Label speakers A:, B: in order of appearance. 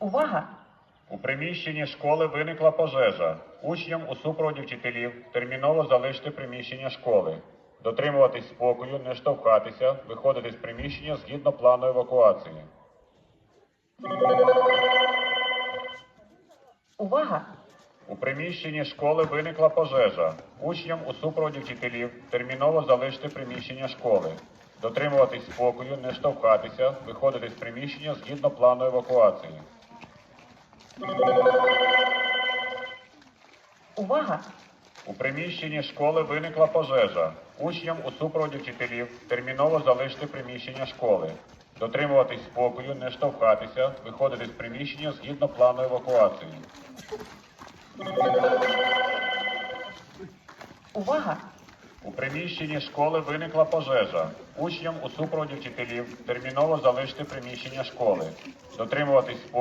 A: Увага!
B: У приміщенні школи виникла пожежа. Учням у супроводі вчителів терміново залишити приміщення школи. Дотримуватись спокою, не штовхатися, виходити з приміщення згідно плану евакуації.
A: Увага!
B: У приміщенні школи виникла пожежа. Учням у супроводі вчителів терміново залишити приміщення школи. Дотримуватись спокою, не штовхатися, виходити з приміщення згідно плану евакуації.
A: Увага!
B: У приміщенні школи виникла пожежа. Учням у супроводі вчителів терміново залишити приміщення школи. Дотримуватись спокою, не штовхатися, виходити з приміщення згідно плану евакуації.
A: Увага!
B: У приміщенні школи виникла пожежа. Учням у супроводі вчителів терміново залишити приміщення школи. Дотримуватись спокою.